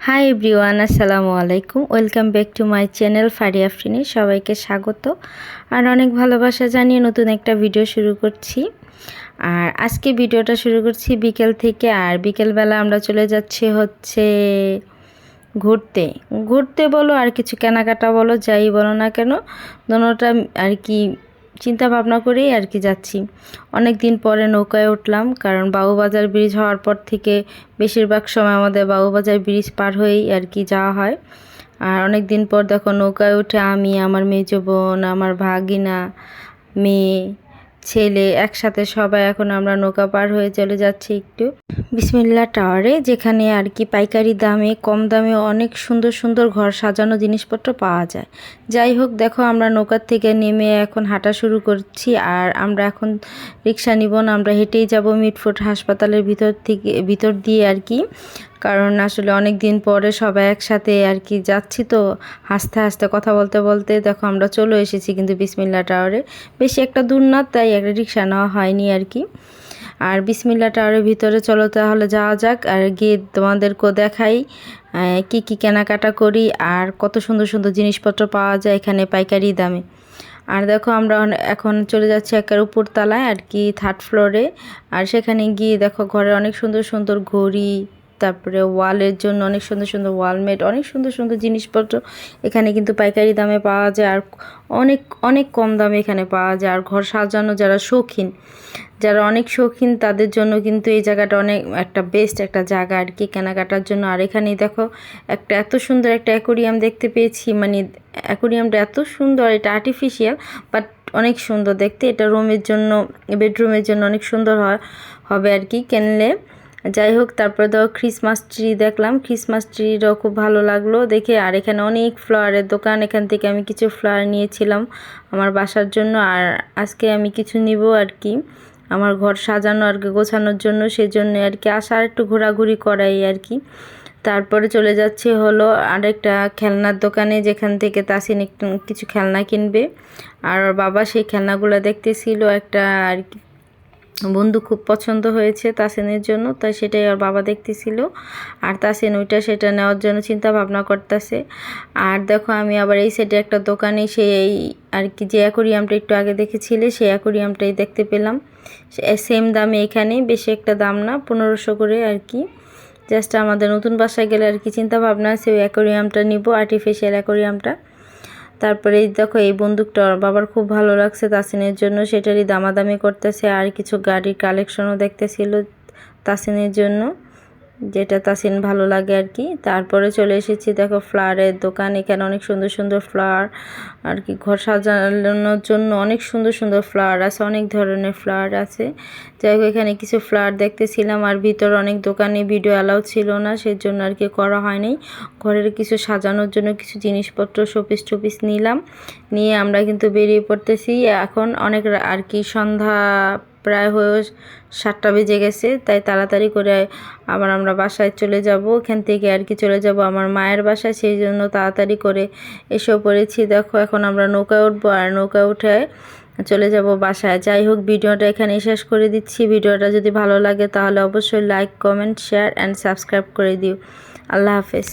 High everyone আসসালামু আলাইকুম welcome back to my channel Fari আফরিনি সবাইকে স্বাগত। আর অনেক ভালোবাসা জানিয়ে নতুন একটা ভিডিও শুরু করছি। আর আজকে ভিডিওটা শুরু করছি বিকেল থেকে। আর বিকেলবেলা আমরা চলে যাচ্ছি হচ্ছে ঘুরতে। ঘুরতে বলো আর কিছু কেনাকাটা বলো, যাই বলো না কেন, দোনোটা আর কি চিন্তা ভাবনা করেই আর কি যাচ্ছি। অনেক দিন পরে নৌকায় উঠলাম, কারণ বাবুবাজার ব্রিজ হওয়ার পর থেকে বেশিরভাগ সময় আমাদের বাবুবাজার ব্রিজ পার হয়েই আর কি যাওয়া হয়। আর অনেক দিন পর দেখো নৌকায় উঠে আমি, আমার মেজ বোন, আমার ভাগিনা, মেয়ে ছেলে, একসাথে সবাই এখন আমরা নৌকা পার হয়ে চলে যাচ্ছি একটু। বিসমিল্লা টাওয়ারে, যেখানে আর কি পাইকারি দামে, কম দামে অনেক সুন্দর সুন্দর ঘর সাজানো জিনিসপত্র পাওয়া যায়। যাই হোক, দেখো আমরা নৌকার থেকে নেমে এখন হাঁটা শুরু করছি আর আমরা এখন রিক্সা নিব না, আমরা হেঁটেই যাব মিটফোর্ট হাসপাতালের ভিতর থেকে ভিতর দিয়ে আর কি। কারণ আসলে অনেক দিন পরে সবাই একসাথে আর কি যাচ্ছি তো, হাসতে হাসতে কথা বলতে বলতে দেখো আমরা চলে এসেছি কিন্তু বিসমিল্লা টাওয়ারে। বেশি একটা দূর না, তাই একটা রিক্সা নেওয়া হয়নি আর কি। আর বিসমিল্লা টাওয়ারের ভিতরে চলো তাহলে যাওয়া যাক আর গিয়ে তোমাদেরকেও দেখাই কি কি কেনাকাটা করি আর কত সুন্দর সুন্দর জিনিসপত্র পাওয়া যায় এখানে পাইকারি দামে। আর দেখো আমরা এখন চলে যাচ্ছি একের উপর তালায় আর কি থার্ড ফ্লোরে আর সেখানে গিয়ে দেখো ঘরে অনেক সুন্দর সুন্দর ঘড়ি তারপরে ওয়ালের জন্য অনেক সুন্দর সুন্দর ওয়ালমেট অনেক সুন্দর সুন্দর জিনিসপত্র এখানে কিন্তু পাইকারি দামে পাওয়া যায় আর অনেক অনেক কম দামে এখানে পাওয়া যায়। আর ঘর সাজানো যারা শৌখিন, যারা অনেক শৌখিন তাদের জন্য কিন্তু এই জায়গাটা অনেক একটা বেস্ট একটা জায়গা আর কি কেনাকাটার জন্য। আর এখানেই দেখো একটা এত সুন্দর একটা অ্যাকোরিয়াম দেখতে পেয়েছি মানে অ্যাকোরিয়ামটা এত সুন্দর, এটা আর্টিফিশিয়াল বাট অনেক সুন্দর দেখতে। এটা রুমের জন্য বেডরুমের জন্য অনেক সুন্দর হয়, হবে আর কি। কিনলে যাই হোক, তারপরে তো ক্রিসমাস ট্রি দেখলাম। ক্রিসমাস ট্রিটাও খুব ভালো লাগল দেখে। আর এখানে অনেক ফ্লাওয়ারের দোকান। এখান থেকে আমি কিছু ফ্লাওয়ার নিয়েছিলাম আমার বাসার জন্য। আর আজকে আমি কিছু নিব আর কি। আমার ঘর সাজানো আর কি, গোছানোর জন্য। সেজন্য আর কি আসার একটু ঘোরাঘুরি করাই আর কি। তারপরে চলে যাচ্ছে হলো আরেকটা খেলনার দোকানে, যেখান থেকে তাসিন একটু কিছু খেলনা কিনবে। আর বাবা সেই খেলনাগুলো দেখতেছিল একটা আর কি বন্ধু খুব পছন্দ হয়েছে তাসেনের জন্য, তাই সেটাই আর বাবা দেখতেছিল। আর তাসেন ওইটা সেটা নেওয়ার জন্য চিন্তা ভাবনা করতেছে। আর দেখো আমি আবার এই সাইডে একটা দোকানে সেই আর কি যে অ্যাকোরিয়ামটা একটু আগে দেখেছিলে, সেই অ্যাকোরিয়ামটাই দেখতে পেলাম। সেম দামে এখানে, বেশি একটা দাম না, পনেরোশো করে আর কি। জাস্ট আমাদের নতুন বাসায় গেলে আর কি চিন্তা ভাবনা আছে, ওই অ্যাকোরিয়ামটা নিব আর্টিফিশিয়াল অ্যাকোরিয়ামটা তারপরে দেখো, এই বন্দুকটা বাবার খুব ভালো লাগছে তাসিনের জন্য। সেটারই দামাদামি করতেছে, আর কিছু গাড়ির কালেকশনও দেখতেছিল তাসিনের জন্য। যেটা তাসিন ভালো লাগে আর কি। তারপরে চলে এসেছি, দেখো ফ্লাওয়ারের দোকান। এখানে অনেক সুন্দর সুন্দর ফ্লাওয়ার আর কি, ঘর সাজানোর জন্য অনেক সুন্দর সুন্দর ফ্লাওয়ার আছে, অনেক ধরনের ফ্লাওয়ার আছে। যাই হোক, এখানে কিছু ফ্লাওয়ার দেখতেছিলাম আর ভিতর অনেক দোকানে ভিডিও অ্যালাউ ছিল না সেই জন্য আর কি করা হয়নি। ঘরের কিছু সাজানোর জন্য কিছু জিনিসপত্র শোপিস টুপিস নিলাম। নিয়ে আমরা কিন্তু বেরিয়ে পড়তেছি। এখন অনেক আর কি সন্ধ্যা প্রায় হয়ে সাতটা বেজে গেছে, তাই তাড়াতাড়ি করে আবার আমরা বাসায় চলে যাব। এখান থেকে আর কি চলে যাব আমার মায়ের বাসায়, সেই জন্য তাড়াতাড়ি করে এসেও পড়েছি। দেখো, এখন আমরা নৌকায় উঠবো আর নৌকায় উঠে চলে যাব বাসায়। যাই হোক, ভিডিওটা এখানে শেষ করে দিচ্ছি। ভিডিওটা যদি ভালো লাগে তাহলে অবশ্যই like comment share and subscribe করে দিও। আল্লাহ হাফেজ।